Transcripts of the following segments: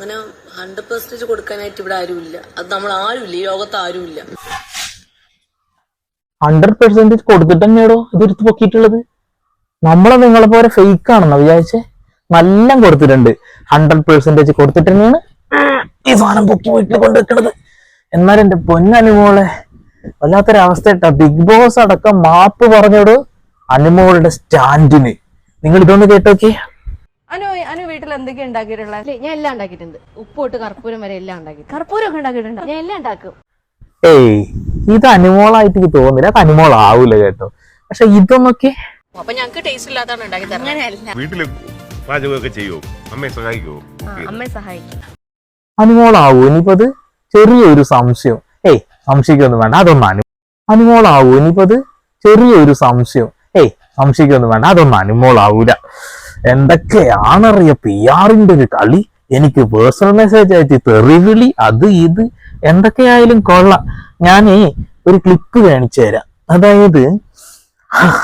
അങ്ങനെ hundred percentage കൊടുക്കാനായിട്ട് ഇവിടെ ആരുമില്ല. അത് നമ്മൾ ആരുമില്ല. ഈ ലോകത്ത് ആരുമില്ല. ഹൺഡ്രഡ് പെർസെന്റേജ് കൊടുത്തിട്ട് തന്നെയാടോ ഇതെടുത്ത് പൊക്കിയിട്ടുള്ളത്? നമ്മളെ നിങ്ങളെ പോലെ ഫേക്ക് ആണെന്നോ വിചാരിച്ചേ? നല്ല കൊടുത്തിട്ടുണ്ട്. ഹൺഡ്രഡ് പെർസെന്റേജ് കൊടുത്തിട്ട് തന്നെയാണ് ഈ സാധനം പൊക്കി വീട്ടിൽ കൊണ്ടുവെക്കണത് എന്നാൽ എന്റെ പൊന്നനുമോളെ വല്ലാത്തൊരവസ്ഥ കേട്ടോ ബിഗ് ബോസ് അടക്കം മാപ്പ് പറഞ്ഞോട് അനുമോളുടെ സ്റ്റാൻഡിന്. നിങ്ങൾ ഇതൊന്ന് കേട്ടോക്കെ അനു അനു വീട്ടിൽ എന്തൊക്കെയാ ഉണ്ടാക്കിയിട്ടുള്ളത്? ഞാൻ എല്ലാം ഉണ്ടാക്കിയിട്ടുണ്ട്. ഉപ്പ് തൊട്ട് കർപ്പൂരം വരെ എല്ലാം ഉണ്ടാക്കി കർപ്പൂരം ഒക്കെ ഉണ്ടാക്കിയിട്ടുണ്ട്? ഞാൻ എല്ലാം ഉണ്ടാക്കും. ഏയ് ഇത് അനുമോളായിട്ട് എനിക്ക് തോന്നുന്നില്ല. അത് അനുമോളാവൂല കേട്ടോ. പക്ഷെ ഇതൊന്നൊക്കെ അപ്പൊ ഞങ്ങൾക്ക് ടേസ്റ്റ് ഇല്ലാത്തതാണ് ഉണ്ടാക്കി തരുന്നത് വീട്ടിൽ പാചകമൊക്കെ ചെയ്യുമോ അമ്മയെ സഹായിക്കുമോ അമ്മയെ സഹായിക്കും. അനുമോളാവൂ. ഇനിയിപ്പോ അത് ചെറിയൊരു സംശയം. ഏയ് സംശയിക്കൊന്നും വേണ്ട. അതൊന്നും അനു അനുമോളാവൂ. ഇനിയിപ്പോ അത് ചെറിയൊരു സംശയം. ഏയ് സംശയിക്കൊന്നും വേണ്ട. അതൊന്നും അനുമോളാവൂല. എന്തൊക്കെയാണറിയ പി ആറിന്റെ ഒരു കളി? എനിക്ക് പേഴ്സണൽ മെസ്സേജ് അയച്ച് തെറിവിളി അത് ഇത്. എന്തൊക്കെയായാലും കൊള്ളാം. ഞാനേ ഒരു ക്ലിപ്പ് കാണിച്ചു തരാം. അതായത്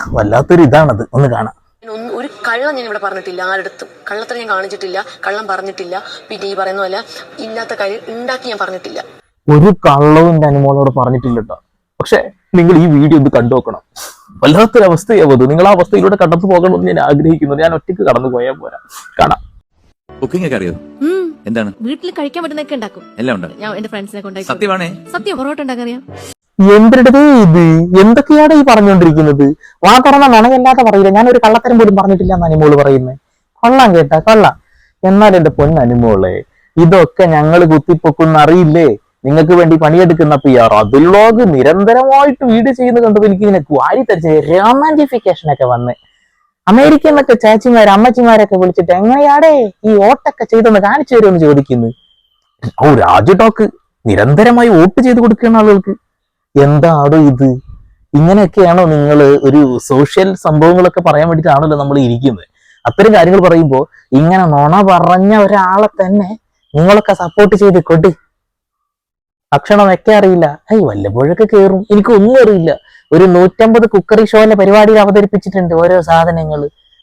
വല്ലാത്തൊരു ഇതാണത്. ഒന്ന് കാണാം. ഞാൻ ഒരു കള്ളം ഞാൻ ഇവിടെ പറഞ്ഞിട്ടില്ല. ആരടുത്തും കള്ളത്തിന് ഞാൻ കാണിച്ചിട്ടില്ല. കള്ളം പറഞ്ഞിട്ടില്ല. പിന്നെ ഈ പറയുന്ന പോലെ ഇല്ലാത്ത കാര്യം ഉണ്ടാക്കി ഞാൻ പറഞ്ഞിട്ടില്ല. ഒരു കള്ളവും എന്റെ അനുമോളോട് പറഞ്ഞിട്ടില്ല കേട്ടോ പക്ഷെ നിങ്ങൾ ഈ വീഡിയോ ഒന്ന് കണ്ടു നോക്കണം വല്ലാത്തൊരവസ്ഥയാവത് നിങ്ങൾ ആ അവസ്ഥയിലൂടെ കടന്നു പോകണമെന്ന് ഞാൻ ആഗ്രഹിക്കുന്നു. ഞാൻ ഒറ്റയ്ക്ക് കടന്നു പോയാൽ പോരാ. കാണാം. കുക്കിംഗ് ഒക്കെ അറിയോ? എന്താണ്? വീട്ടിൽ കഴിക്കാൻ പറ്റുന്നൊക്കെ ഉണ്ടാക്കും. എല്ലാം ഉണ്ട്? ഞാൻ എന്റെ ഫ്രണ്ട്സിനെ കൊണ്ടാക്കി സത്യമാണേ? സത്യം പൊറോട്ട ഉണ്ടാക്കാൻ അറിയാം എന്തിടേ ഇത്? എന്തൊക്കെയാണ് ഈ പറഞ്ഞുകൊണ്ടിരിക്കുന്നത്? വാ തുറന്ന നുണയല്ലാതെ പറയില്ല. ഞാൻ ഒരു കള്ളത്തരം പോലും പറഞ്ഞിട്ടില്ല എന്ന് അനുമോൾ പറയുന്നത് കൊള്ളാം കേട്ടാ കൊള്ളാം. എന്നാൽ എന്റെ പൊന്ന അനുമോളെ ഇതൊക്കെ ഞങ്ങൾ കുത്തിപ്പൊക്കുന്ന അറിയില്ലേ? നിങ്ങൾക്ക് വേണ്ടി പണിയെടുക്കുന്ന പി ആർ അതിലോഗ് നിരന്തരമായിട്ട് വീഡിയോ ചെയ്യുന്നത് കണ്ടപ്പോൾ എനിക്ക് ഇങ്ങനെ വാരി തരിച്ച റൊമാന്റിഫിക്കേഷൻ ഒക്കെ വന്ന്. അമേരിക്കയിൽ നിന്നൊക്കെ ചേച്ചിമാര് അമ്മച്ചിമാരൊക്കെ വിളിച്ചിട്ട് എങ്ങനെയാടേ ഈ ഓട്ടൊക്കെ ചെയ്തെന്ന് കാണിച്ചു തരുമെന്ന് ചോദിക്കുന്നു. ഓ രാജു ടോക്ക് നിരന്തരമായി വോട്ട് ചെയ്ത് കൊടുക്കുന്ന ആളുകൾക്ക്. എന്താണോ ഇത്? ഇങ്ങനെയൊക്കെയാണോ നിങ്ങൾ ഒരു സോഷ്യൽ സംഭവങ്ങളൊക്കെ പറയാൻ വേണ്ടിയിട്ടാണല്ലോ നമ്മൾ ഇരിക്കുന്നത്. അത്തരം കാര്യങ്ങൾ പറയുമ്പോൾ ഇങ്ങനെ നുണ പറഞ്ഞ ഒരാളെ തന്നെ നിങ്ങളൊക്കെ സപ്പോർട്ട് ചെയ്ത് കൊട്. ഭക്ഷണം വെക്കാൻ അറിയില്ല. ഐ വല്ലപ്പോഴൊക്കെ കയറും എനിക്ക് ഒന്നും അറിയില്ല. ഒരു നൂറ്റമ്പത് കുക്കറി ഷോയിലെ പരിപാടിയിൽ അവതരിപ്പിച്ചിട്ടുണ്ട് ഓരോ സാധനങ്ങൾ.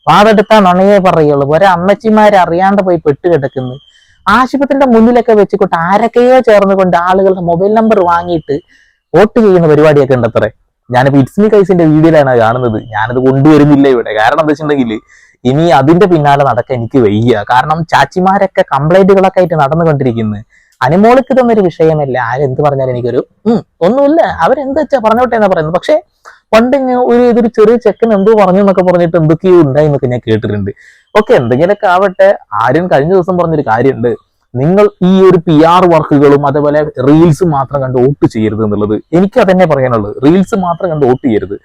വാതെടുത്താൽ നുണയെ പറയുള്ളൂ. ഓരോ അമ്മച്ചിമാരെ അറിയാണ്ട് പോയി പെട്ട് കിടക്കുന്നു. ആശുപത്രിയുടെ മുന്നിലൊക്കെ വെച്ചുകൊണ്ട് ആരൊക്കെയോ ചേർന്നുകൊണ്ട് ആളുകളുടെ മൊബൈൽ നമ്പർ വാങ്ങിയിട്ട് വോട്ട് ചെയ്യുന്ന പരിപാടിയൊക്കെ ഉണ്ടത്രേ. ഞാനിപ്പോ ഇറ്റ്സ്മി കൈസിന്റെ വീഡിയോയിലാണ് കാണുന്നത്. ഞാനത് കൊണ്ടുവരുന്നില്ല ഇവിടെ. കാരണം എന്താ വെച്ചിട്ടുണ്ടെങ്കിൽ ഇനി അതിന്റെ പിന്നാലെ നടക്കാൻ എനിക്ക് വയ്യ. കാരണം ചാച്ചിമാരൊക്കെ കംപ്ലൈന്റുകളൊക്കെ ആയിട്ട് നടന്നുകൊണ്ടിരിക്കുന്നു. അനുമോൾക്ക് ഒരു വിഷയമല്ല ആരെന്ത് പറഞ്ഞാലും എനിക്കൊരു ഒന്നുമില്ല. അവരെന്ത് വെച്ചാ പറഞ്ഞോട്ടെ എന്നാ പറയുന്നത്. പക്ഷെ പണ്ട് ഒരു ഇതൊരു ചെറിയ ചെക്കൻ എന്തോ പറഞ്ഞു എന്നൊക്കെ പറഞ്ഞിട്ട് എന്തൊക്കെയോ ഉണ്ടായി എന്നൊക്കെ ഞാൻ കേട്ടിട്ടുണ്ട്. ഓക്കെ എന്തെങ്കിലുമൊക്കെ ആവട്ടെ. ആരും കഴിഞ്ഞ ദിവസം പറഞ്ഞൊരു കാര്യമുണ്ട്. നിങ്ങൾ ഈ ഒരു പി ആർ വർക്കുകളും അതേപോലെ റീൽസ് മാത്രം കണ്ട് വോട്ട് ചെയ്യരുത് എന്നുള്ളത് എനിക്ക് അതന്നെ പറയാനുള്ളത്. റീൽസ് മാത്രം കണ്ട് വോട്ട് ചെയ്യരുത്.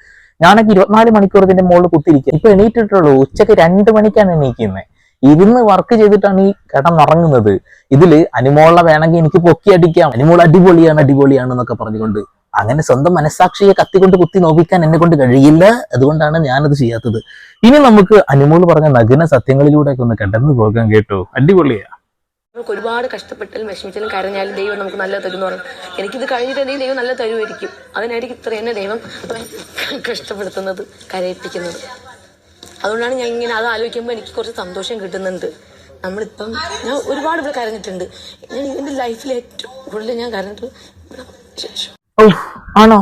ഞാനൊക്കെ ഇരുപത്തിനാല് മണിക്കൂർ ഇതിന്റെ മുകളിൽ കുത്തിയിരിക്കുക ഇപ്പൊ എണീറ്റിട്ടുള്ളൂ. ഉച്ചയ്ക്ക് രണ്ട് മണിക്കാണ് എണീക്കുന്നത്. ഇരുന്ന് വർക്ക് ചെയ്തിട്ടാണ് ഈ കിടന്നുറങ്ങുന്നത് ഇതിൽ അനിമോളെ വേണമെങ്കിൽ എനിക്ക് പൊക്കി അടിക്കാം. അനുമോൾ അടിപൊളിയാണ് അടിപൊളിയാണ് എന്നൊക്കെ പറഞ്ഞുകൊണ്ട് അങ്ങനെ സ്വന്തം മനസാക്ഷിയെ കത്തിക്കൊണ്ട് കുത്തി നോവിക്കാൻ എന്നെ കൊണ്ട് കഴിയില്ല. അതുകൊണ്ടാണ് ഞാനത് ചെയ്യാത്തത്. ഇനി നമുക്ക് അനുമോൾ പറഞ്ഞ നഗ്ന സത്യങ്ങളിലൂടെ ഒക്കെ ഒന്ന് കടന്നു പോകാൻ കേട്ടോ. അടിപൊളിയാ. നമുക്ക് ഒരുപാട് കഷ്ടപ്പെട്ടാലും വിഷമിച്ചാലും കരഞ്ഞാലും ദൈവം നമുക്ക് നല്ല തരും എന്ന് പറഞ്ഞു. എനിക്കിത് കഴിഞ്ഞിട്ടുണ്ടെങ്കിൽ ദൈവം നല്ല തരുമായിരിക്കും. അതിനായിരിക്കും ഇത്ര എന്നെ ദൈവം കഷ്ടപ്പെടുത്തുന്നത് കരയിപ്പിക്കുന്നത്. അതുകൊണ്ടാണ് ഞാൻ ഇങ്ങനെ അത് ആലോചിക്കുമ്പോൾ എനിക്ക് കുറച്ച് സന്തോഷം കിട്ടുന്നുണ്ട്. നമ്മളിപ്പം ഞാൻ ഒരുപാട് ഇവിടെ കരഞ്ഞിട്ടുണ്ട്. ഞാൻ എന്റെ ലൈഫിൽ ഏറ്റവും കൂടുതൽ ഞാൻ കരഞ്ഞിട്ട് ആണോ?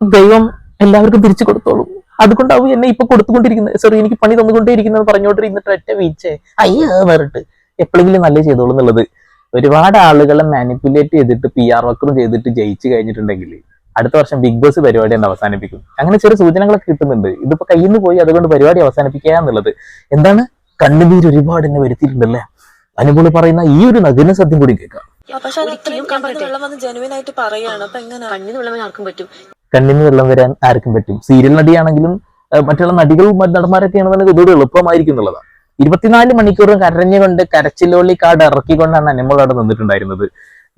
ദൈവം എല്ലാവർക്കും തിരിച്ചു കൊടുത്തോളൂ. അതുകൊണ്ടാവും എന്നെ ഇപ്പൊ കൊടുത്തുകൊണ്ടിരിക്കുന്നത്. സോറി എനിക്ക് പണി തന്നുകൊണ്ടേയിരിക്കുന്നത് പറഞ്ഞോണ്ടിരുന്നിട്ട് ഒറ്റ വീഴ്ച. അയ്യോ പറഞ്ഞിട്ട് എപ്പോഴെങ്കിലും നല്ല ചെയ്തോളൂ എന്നുള്ളത്. ഒരുപാട് ആളുകളെ മാനിപ്പുലേറ്റ് ചെയ്തിട്ട് പി ആർ വർക്കും ചെയ്തിട്ട് ജയിച്ചു കഴിഞ്ഞിട്ടുണ്ടെങ്കിൽ അടുത്ത വർഷം ബിഗ് ബോസ് പരിപാടി എന്ന് അവസാനിപ്പിക്കും. അങ്ങനെ ചെറിയ സൂചനകളൊക്കെ കിട്ടുന്നുണ്ട്. ഇതിപ്പോ കയ്യിൽ നിന്ന് പോയി അതുകൊണ്ട് പരിപാടി അവസാനിപ്പിക്കുക എന്നുള്ളത്. എന്താണ്? കണ്ണുനീര് ഒരുപാട് എന്നെ വരുത്തിയിട്ടുണ്ടല്ലേ? അനുകൂല പറയുന്ന ഈ ഒരു നഗന സത്യം കൂടി കേൾക്കാം. കണ്ണിന് വെള്ളം ആർക്കും പറ്റും. കണ്ണിന് വരാൻ ആർക്കും പറ്റും? സീരിയൽ നടിയാണെങ്കിലും മറ്റുള്ള നടികളും മറ്റ് നടന്മാരൊക്കെ ഇതോടെ എളുപ്പമായിരിക്കും എന്നുള്ളതാണ് ഇരുപത്തിനാല് മണിക്കൂറും കരഞ്ഞുകൊണ്ട് കരച്ചിലോളി കാർഡ് ഇറക്കിക്കൊണ്ടാണ് അനിമോൾ അവിടെ നിന്നിട്ടുണ്ടായിരുന്നത്.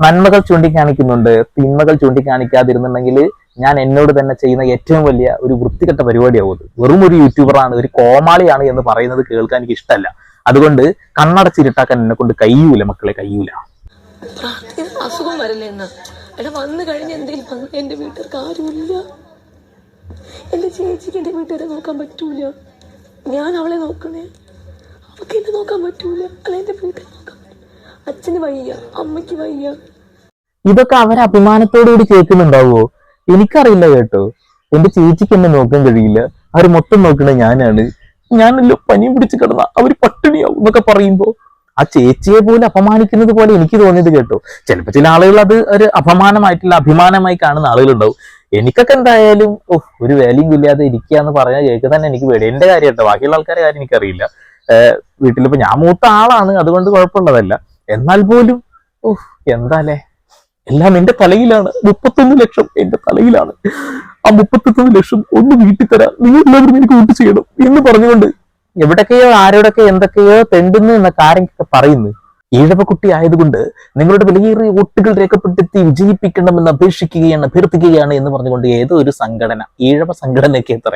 നന്മകൾ ചൂണ്ടിക്കാണിക്കുന്നുണ്ട്. തിന്മകൾ ചൂണ്ടിക്കാണിക്കാതിരുന്നുണ്ടെങ്കിൽ ഞാൻ എന്നോട് തന്നെ ചെയ്യുന്ന ഏറ്റവും വലിയ ഒരു വൃത്തികെട്ട പരിപാടിയാവും വെറും ഒരു യൂട്യൂബറാണ് ഒരു കോമാളിയാണ് എന്ന് പറയുന്നത് കേൾക്കാൻ എനിക്ക് ഇഷ്ടമല്ല. അതുകൊണ്ട് കണ്ണടച്ചിരുട്ടാക്കാൻ എന്നെ കൊണ്ട് കഴിയൂല മക്കളെ കഴിയൂല. അസുഖം ചേച്ചിക്ക് എന്റെ വീട്ടുകാരെ നോക്കാൻ പറ്റൂല. ഞാൻ അവളെ നോക്കണേ. അവൾക്ക് എന്നെ നോക്കാൻ പറ്റൂല. അല്ല എന്റെ വീട്ടിൽ അച്ഛന് വയ്യ അമ്മയ്ക്ക് വയ്യ. ഇതൊക്കെ അവർ അഭിമാനത്തോടുകൂടി കേൾക്കുന്നുണ്ടാവോ എനിക്കറിയില്ല കേട്ടോ. എന്റെ ചേച്ചിക്ക് എന്നെ നോക്കാൻ കഴിയില്ല. അവർ മൊത്തം നോക്കണ ഞാനാണ്. ഞാനല്ലോ പനിയും പിടിച്ച് കിടന്ന അവർ പട്ടിണിയാവും എന്നൊക്കെ പറയുമ്പോ ആ ചേച്ചിയെ പോലും അപമാനിക്കുന്നത് പോലെ എനിക്ക് തോന്നിയത് കേട്ടോ. ചിലപ്പോ ചില ആളുകൾ അത് ഒരു അപമാനമായിട്ടുള്ള അഭിമാനമായി കാണുന്ന ആളുകളുണ്ടാവും. എനിക്കൊക്കെ എന്തായാലും ഓ ഒരു വാല്യൂ ഇല്ലാതെ ഇരിക്കുക എന്ന് പറഞ്ഞാൽ കേൾക്കുക തന്നെ എനിക്ക് പേടി. എന്റെ കാര്യം കേട്ടോ. ബാക്കിയുള്ള ആൾക്കാരെ കാര്യം എനിക്കറിയില്ല. വീട്ടിലിപ്പോ ഞാൻ മൂത്ത ആളാണ്. അതുകൊണ്ട് കുഴപ്പമുള്ളതല്ല. എന്നാൽ പോലും ഓഹ് എന്താലേ? എല്ലാം എന്റെ തലയിലാണ്. മുപ്പത്തൊന്ന് ലക്ഷം എന്റെ തലയിലാണ്. ആ മുപ്പത്തൊന്ന് ലക്ഷം ഒന്ന് വീട്ടിൽ തരാം നീ എല്ലാവരും എനിക്ക് വോട്ട് ചെയ്യണം എന്ന് പറഞ്ഞുകൊണ്ട് എവിടൊക്കെയോ ആരോടൊക്കെ എന്തൊക്കെയോ തെണ്ടുന്നു എന്ന കാര്യങ്ങളൊക്കെ പറയുന്നു. ഈഴവക്കുട്ടി ആയതുകൊണ്ട് നിങ്ങളുടെ വിലയേറിയ വോട്ടുകൾ രേഖപ്പെടുത്തി വിജയിപ്പിക്കണമെന്ന് അപേക്ഷിക്കുകയാണ് അഭ്യർത്ഥിക്കുകയാണ് എന്ന് പറഞ്ഞുകൊണ്ട് ഏതോ ഒരു സംഘടന ഈഴവ സംഘടനയൊക്കെ എത്ര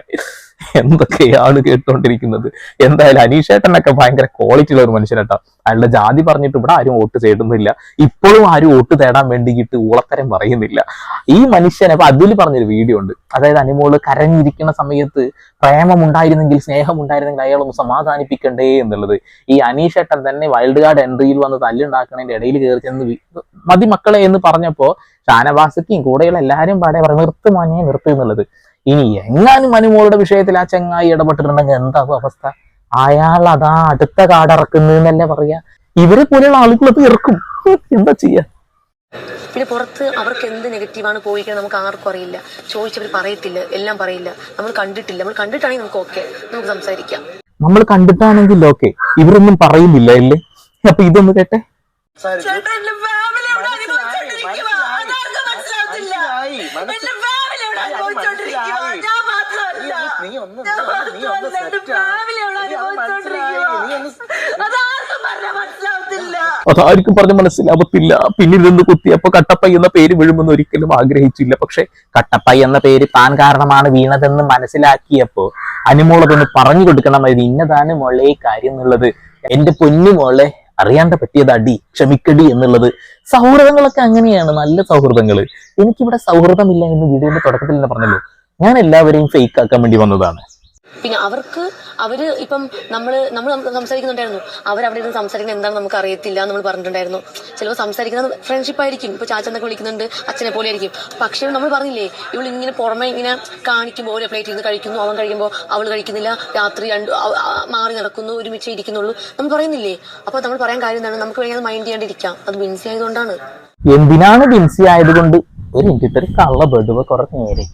എന്തൊക്കെയാണ് കേട്ടുകൊണ്ടിരിക്കുന്നത്? എന്തായാലും അനീഷേട്ടനൊക്കെ ഭയങ്കര ക്വാളിറ്റി ഉള്ള ഒരു മനുഷ്യനട്ടോ അയാളുടെ ജാതി പറഞ്ഞിട്ട് ഇവിടെ ആരും വോട്ട് തേടുന്നില്ല. ഇപ്പോഴും ആരും വോട്ട് തേടാൻ വേണ്ടിയിട്ട് ഊളത്തരം പറയുന്നില്ല. ഈ മനുഷ്യനെ അപ്പൊ അതിൽ പറഞ്ഞൊരു വീഡിയോ ഉണ്ട്. അതായത് അനുമോൾ കരഞ്ഞിരിക്കുന്ന സമയത്ത് പ്രേമം ഉണ്ടായിരുന്നെങ്കിൽ സ്നേഹം ഉണ്ടായിരുന്നെങ്കിൽ അയാളൊന്ന് സമാധാനിപ്പിക്കണ്ടേ എന്നുള്ളത്. ഈ അനീഷേട്ടൻ തന്നെ വൈൽഡ് കാർഡ് എൻട്രിയിൽ വന്ന് തല്ലുണ്ടാക്കണതിന്റെ ഇടയിൽ കയറി ചെന്ന് മതി മക്കളെ എന്ന് പറഞ്ഞപ്പോ ഷാനവാസിക്കും കൂടെയുള്ള എല്ലാരും പാടെ പറഞ്ഞു നിർത്തുമാനെ നിർത്തുന്നുള്ളത് ഇനി എങ്ങാനും മനുമോളുടെ വിഷയത്തിൽ ആ ചങ്ങായി ഇടപെട്ടിട്ടുണ്ടെങ്കിൽ എന്താ അവസ്ഥ? അയാൾ അതാ അടുത്ത കാടിറക്കുന്നതെന്നല്ലേ പറയാ? ഇവരെ പോലെയുള്ള ആളുകളത് ഇറക്കും. എന്താ ചെയ്യാ? പിന്നെ പുറത്ത് അവർക്ക് എന്ത് നെഗറ്റീവാണ് പോയിക്കുന്നത് നമുക്ക് ആർക്കും അറിയില്ല. ചോദിച്ചവർ പറയത്തില്ല എല്ലാം പറയില്ല. നമ്മൾ കണ്ടിട്ടില്ല. നമ്മൾ കണ്ടിട്ടാണെങ്കിൽ നമുക്ക് ഓക്കെ നമുക്ക് സംസാരിക്കാം. നമ്മൾ കണ്ടിട്ടാണെങ്കിൽ ഓക്കെ ഇവരൊന്നും പറയുന്നില്ല അല്ലേ? അപ്പൊ ഇതൊന്ന് കേട്ടെ. ചേട്ടാ എന്റെ ഫാമിലി ഇവിടെ അനുഭവിച്ചോണ്ടിരിക്കുവാ അതാർക്കും മനസ്സിലാവത്തില്ല എന്റെ ഫാമിലി ഇവിടെ അനുഭവിച്ചോണ്ടിരിക്കുവാ ഞാൻ നീ അതാർക്കും പറഞ്ഞ് മനസ്സിലാവത്തില്ല. പിന്നെ ഇതൊന്ന് കുത്തിയപ്പോ കട്ടപ്പൈ എന്ന പേര് വീഴുമെന്ന് ഒരിക്കലും ആഗ്രഹിച്ചില്ല. പക്ഷെ കട്ടപ്പൈ എന്ന പേര് താൻ കാരണമാണ് വീണതെന്ന് മനസ്സിലാക്കിയപ്പോ അനുമോളതൊന്ന് പറഞ്ഞു കൊടുക്കണമായിരുന്നു ഇന്നതാണ് മോളെ കാര്യം എന്നുള്ളത്. എന്റെ പൊന്നു മോളെ അറിയാണ്ട് പറ്റിയത് അടി ക്ഷമിക്കടി എന്നുള്ളത്. സൗഹൃദങ്ങളൊക്കെ അങ്ങനെയാണ്. നല്ല സൗഹൃദങ്ങൾ എനിക്കിവിടെ സൗഹൃദമില്ല എന്ന് വീഡിയോന്റെ തുടക്കത്തിൽ തന്നെ പറഞ്ഞല്ലോ. ഞാൻ എല്ലാവരെയും ഫേക്ക് ആക്കാൻ വേണ്ടി വന്നതാണ്. പിന്നെ അവർക്ക് അവർ ഇപ്പം നമ്മൾ നമ്മൾ സംസാരിക്കുന്നുണ്ടായിരുന്നു. അവർ അവിടെ ഇരുന്ന് സംസാരിക്കുന്നത് എന്താണെന്ന് നമുക്ക് അറിയത്തില്ല നമ്മൾ പറഞ്ഞിട്ടുണ്ടായിരുന്നു. ചിലപ്പോൾ സംസാരിക്കുന്നത് ഫ്രണ്ട്ഷിപ്പ് ആയിരിക്കും ഇപ്പൊ ചാച്ചനൊക്കെ വിളിക്കുന്നുണ്ട് അച്ഛനെ പോലെ ആയിരിക്കും. പക്ഷേ നമ്മൾ പറഞ്ഞില്ലേ ഇവൾ ഇങ്ങനെ പുറമെ ഇങ്ങനെ കാണിക്കുമ്പോൾ ഒരു പ്ലേറ്റ് ഇരുന്ന് കഴിക്കുന്നു. അവൻ കഴിക്കുമ്പോൾ അവൾ കഴിക്കുന്നില്ല. രാത്രി രണ്ട് മാറി നടക്കുന്നു ഒരുമിച്ച് ഇരിക്കുന്നുള്ളൂ. നമ്മൾ പറയുന്നില്ലേ? അപ്പൊ നമ്മൾ പറയാൻ കാര്യം എന്താണ്? നമുക്ക് വേണമെങ്കിൽ മൈൻഡ് ചെയ്യാണ്ടിരിക്കാം. അത് ബിൻസി ആയതുകൊണ്ടാണ്. എന്തിനാണ് ബിൻസി ആയതുകൊണ്ട് ഒരു മിനിറ്റ് ഒരു കള്ള ബെഡുവ കുറച്ച് നേരെ.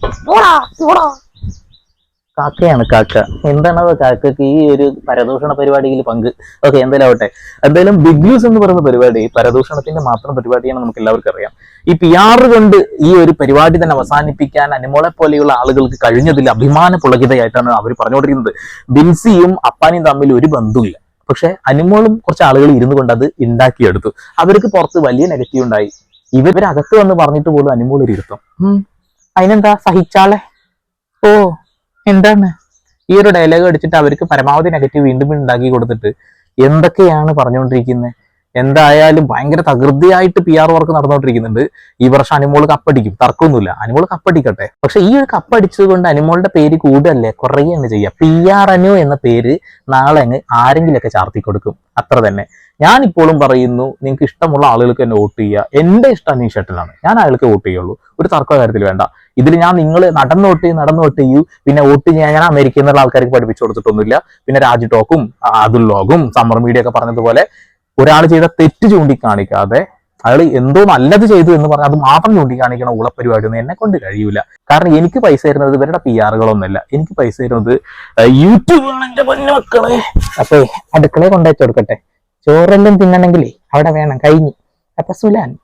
കാക്കയാണ് കാക്ക. എന്താണ് അത് കാക്കക്ക് ഈ ഒരു പരദൂഷണ പരിപാടിയിൽ പങ്ക്? ഓക്കെ എന്തായാലും ആവട്ടെ. എന്തായാലും ബിഗ് ന്യൂസ് എന്ന് പറയുന്ന പരിപാടി പരദൂഷണത്തിന്റെ മാത്രം പരിപാടിയാണ് നമുക്ക് എല്ലാവർക്കും അറിയാം. ഈ പി ആർ കൊണ്ട് ഈ ഒരു പരിപാടി തന്നെ അവസാനിപ്പിക്കാൻ അനുമോളെ പോലെയുള്ള ആളുകൾക്ക് കഴിഞ്ഞതിൽ അഭിമാന പുളകിതയായിട്ടാണ് അവർ പറഞ്ഞുകൊണ്ടിരിക്കുന്നത്. ബിൻസിയും അപ്പാനിയും തമ്മിൽ ഒരു ബന്ധമില്ല പക്ഷെ അനുമോളും കുറച്ച് ആളുകൾ ഇരുന്നു കൊണ്ട് അത് ഉണ്ടാക്കിയെടുത്തു. അവർക്ക് പുറത്ത് വലിയ നെഗറ്റീവ് ഉണ്ടായി. ഇവരകത്ത് വന്ന് പറഞ്ഞിട്ട് പോലും അനുമോൾ ഒരു ഇരുത്തം. അതിനെന്താ സഹിച്ചാളെ? ഓ എന്താണ്? ഈ ഒരു ഡയലോഗ് അടിച്ചിട്ട് അവർക്ക് പരമാവധി നെഗറ്റീവ് വീണ്ടും വീണ്ടും ഉണ്ടാക്കി കൊടുത്തിട്ട് എന്തൊക്കെയാണ് പറഞ്ഞുകൊണ്ടിരിക്കുന്നത് എന്തായാലും ഭയങ്കര തകൃതിയായിട്ട് പി ആർ വർക്ക് നടന്നുകൊണ്ടിരിക്കുന്നുണ്ട് ഈ വർഷം അനുമോൾ കപ്പടിക്കും. തർക്കമൊന്നുമില്ല. അനുമോൾ കപ്പടിക്കട്ടെ. പക്ഷെ ഈ ഒരു കപ്പടിച്ചത് കൊണ്ട് അനുമോളുടെ പേര് കൂടുതലല്ലേ കുറയുകയാണ് ചെയ്യുക പി ആർ അനു എന്ന പേര് നാളെ അങ്ങ് ആരെങ്കിലൊക്കെ ചാർത്തി കൊടുക്കും. അത്ര തന്നെ. ഞാൻ ഇപ്പോഴും പറയുന്നു നിങ്ങൾക്ക് ഇഷ്ടമുള്ള ആളുകൾക്ക് എന്നെ വോട്ട് ചെയ്യുക. എന്റെ ഇഷ്ടം അനീഷ് ഷട്ടിലാണ് ഞാൻ അയാൾക്ക് വോട്ട് ചെയ്യുള്ളൂ. ഒരു തർക്ക കാര്യത്തിൽ വേണ്ട. ഇതിൽ ഞാൻ നിങ്ങൾ നടന്ന് വോട്ട് ചെയ്യും നടന്ന് വോട്ട് ചെയ്യൂ. പിന്നെ വോട്ട് ചെയ്യാൻ ഞാൻ അമേരിക്കയിൽ നിന്നുള്ള ആൾക്കാർക്ക് പഠിപ്പിച്ചു കൊടുത്തിട്ടൊന്നുമില്ല. പിന്നെ രാജ് ടോക്കും അതുൽ ലോകും സമ്മർ മീഡിയ ഒക്കെ പറഞ്ഞതുപോലെ ഒരാൾ ചെയ്ത തെറ്റ് ചൂണ്ടിക്കാണിക്കാതെ അയാൾ എന്തോ നല്ലത് ചെയ്തു എന്ന് പറഞ്ഞാൽ അത് മാത്രം ചൂണ്ടിക്കാണിക്കണ ഉളപ്പരിപാടി ഒന്നും എന്നെ കൊണ്ട് കഴിയൂല. കാരണം എനിക്ക് പൈസ തരുന്നത് ഇവരുടെ പി ആറുകളൊന്നുമല്ല എനിക്ക് പൈസ തരുന്നത് യൂട്യൂബ് ആണ് എന്റെ മക്കളെ. അപ്പൊ അടുക്കളയെ കൊണ്ടുവച്ചു കൊടുക്കട്ടെ ചോറെല്ലാം തിന്നണമെങ്കിലേ അവിടെ വേണം. കഴിഞ്ഞ്. അപ്പൊ സുലാൻ